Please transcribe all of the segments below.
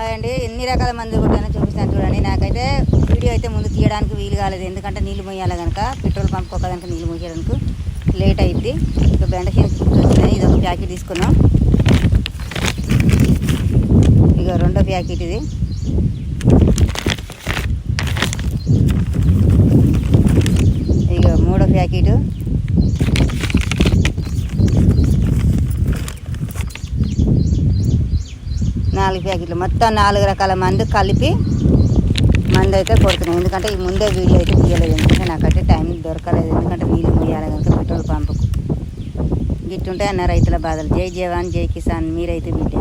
అదండి ఎన్ని రకాల మందులు కొట్టానో చూపిస్తాను చూడండి. నాకైతే వీడియో అయితే ముందు తీయడానికి వీలు కాలేదు. ఎందుకంటే నీళ్ళు మొయ్యాలి కనుక పెట్రోల్ పంప్ ఒకదానికి నీళ్ళు మొయ్యడానికి లేట్ అయింది ఇక బెండ వచ్చినాయి ఇది ఒక ప్యాకెట్ తీసుకున్నాం. ఇక రెండో ప్యాకెట్ ఇది. ఇక మూడో ప్యాకెట్. నాలుగు ప్యాకెట్లు. మొత్తం నాలుగు రకాల మందు కలిపి మందు అయితే కొడుతున్నాం ఎందుకంటే ఈ ముందే వీడియో అయితే తీయలేదు. ఎందుకంటే నాకైతే టైం దొరకలేదు. ఎందుకంటే నీళ్ళు ముయ్యాలి కనుక పెట్రోల్ పంపుకు. గిట్టుంటే అన్న రైతుల బాధలు. జై జవాన్ జై కిసాన్. మీరైతే బిడ్డ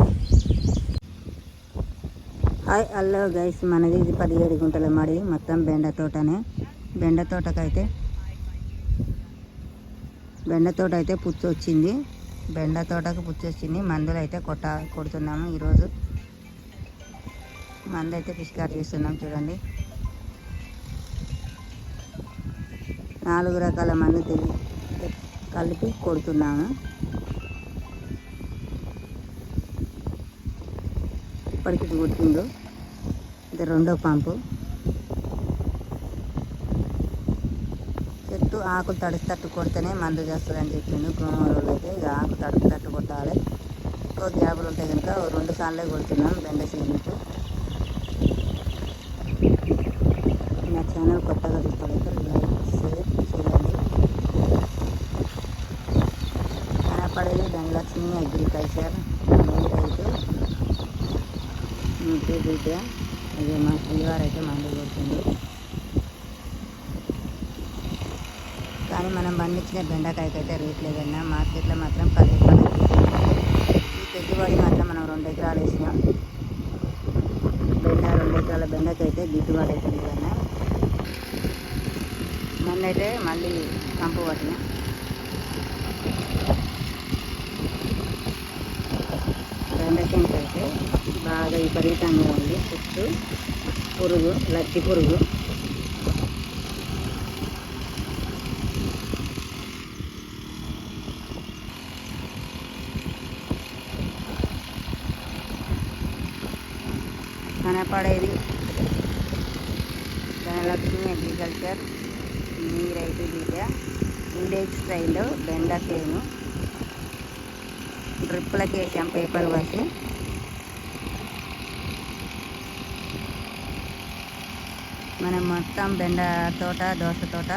హాయ్ హలో గైస్. మనది ఇది పదిహేడు గుంటల మడి. మొత్తం బెండ తోటనే. బెండ తోటకైతే బెండ తోట అయితే పుచ్చు వచ్చింది బెండ తోటకు పుచ్చు వచ్చింది మందులు అయితే కొట్ట కొడుతున్నాము ఈరోజు. మందు అయితే పిచికారు చేస్తున్నాం చూడండి. నాలుగు రకాల మందు కలిపి కొడుతున్నాము ఇప్పటికి కొట్టిండు ఇది రెండో పంపు. చెట్టు ఆకులు తడిస్తట్టు కొడితేనే మందు చేస్తుందని చెప్పిండు. గ్రోమర్లు అయితే ఇక ఆకు తడిస్తట్టు కొట్టాలి. ఎక్కువ గ్యాపులు ఉంటాయి కనుక రెండు సార్లే కొడుతున్నాం బెండ సీజన్కు నా ఛానల్ కొత్తగా కనపడేది ధనలక్ష్మి అగ్రికల్చర్ అయితే ఇంటి బిడ్డ ఇది మా శ్రీవారు అయితే మందు కొడుతుంది కానీ మనం పండించిన బెండకాయకైతే రేట్ లేదన్నా మార్కెట్లో మాత్రం పది రూపాయలు ఈ పెట్టుబడి మాత్రం మనం రెండు ఎకరాలు వేసినాం బెండ రెండు ఎకరాల బెండకాయ అయితే గిట్టుబాటు అయితే లేదన్నా మొన్నైతే మళ్ళీ కంపు పట్టిన బెండకాయకి అయితే బాగా విపరీతంగా ఉంది చుట్టూ పురుగు లచ్చి పురుగు కనపడేది ధనలక్ష్మి అగ్రికల్చర్ మీ రైతు బిడ్డ విలేజ్ స్టైల్లో బెండ చేను డ్రిప్పులకి వేసాం పేపర్ వచ్చి మనం మొత్తం బెండ తోట దోస తోట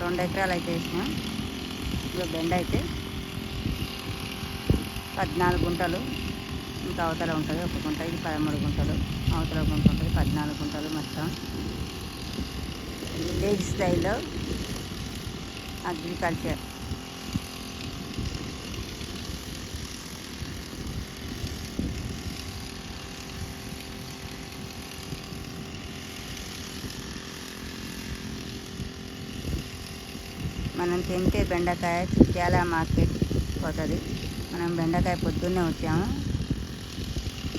రెండు ఎకరాలు అయితే వేసినాం. ఇక బెండ అయితే పద్నాలుగు గుంటలు ఇంకా అవతల ఉంటుంది ఒక గుంట ఇది పదమూడు గుంటలు అవతల గుంట ఉంటుంది పద్నాలుగు గుంటలు మొత్తం. విలేజ్ స్టైల్లో అగ్రికల్చర్. మనం తింటే బెండకాయ చిట్యాల మార్కెట్ పోతుంది. మనం బెండకాయ పొద్దున్నే వచ్చాము.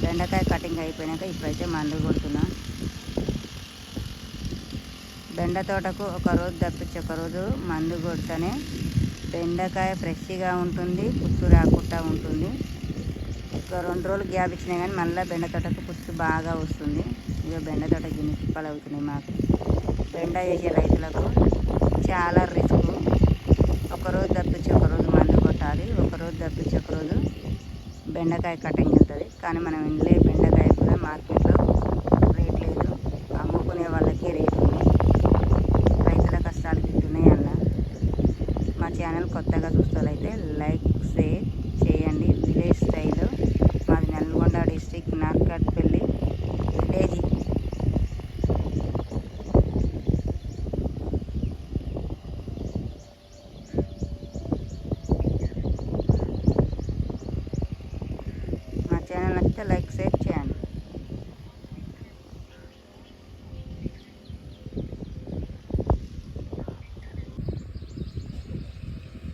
బెండకాయ కటింగ్ అయిపోయినాక ఇప్పుడైతే మందు కొడుతున్నాం. బెండ తోటకు ఒక రోజు తప్పించి ఒక రోజు మందు కొడితేనే బెండకాయ ఫ్రెష్గా ఉంటుంది పుచ్చు రాకుండా ఉంటుంది. ఒక రెండు రోజులు గ్యాప్ ఇచ్చినా కానీ మళ్ళీ బెండ తోటకు పుచ్చు బాగా వస్తుంది. ఇక బెండ తోట గిన్నె చిప్పలు అవుతున్నాయి మాకు. బెండ వేసే రైతులకు చాలా రిస్క్. ఒకరోజు తప్పించి ఒకరోజు మందు కొట్టాలి ఒకరోజు తప్పించి ఒకరోజు బెండకాయ కటింగ్ ఉంటుంది కానీ మనం ఇంట్లో బెండకాయ కూడా మార్కెట్లో రేట్ లేదు అమ్ముకునే వాళ్ళకి రేట్ ఉంది రైతుల కష్టాలు గిట్టున్నాయి అన్న మా ఛానల్ కొత్తగా చూస్తారైతే లైక్ షేర్ చేయండి. విలేజ్ స్టైల్ మాది నల్గొండ డిస్టిక్ నాగట్పల్లి విలేజ్. మా ఛానల్ నచ్చితే లైక్ షేర్ చేయండి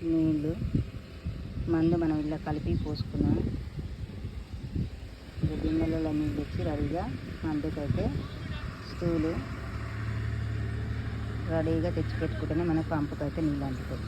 నీళ్ళు మందు మనం ఇలా కలిపి పోసుకున్నాం. ఇక గిన్నెలలో నీళ్ళు తెచ్చి రెడీగా మందుకైతే స్టూలు రెడీగా తెచ్చి పెట్టుకుంటేనే మనకు పంపుకైతే నీళ్ళు అందుతాయి.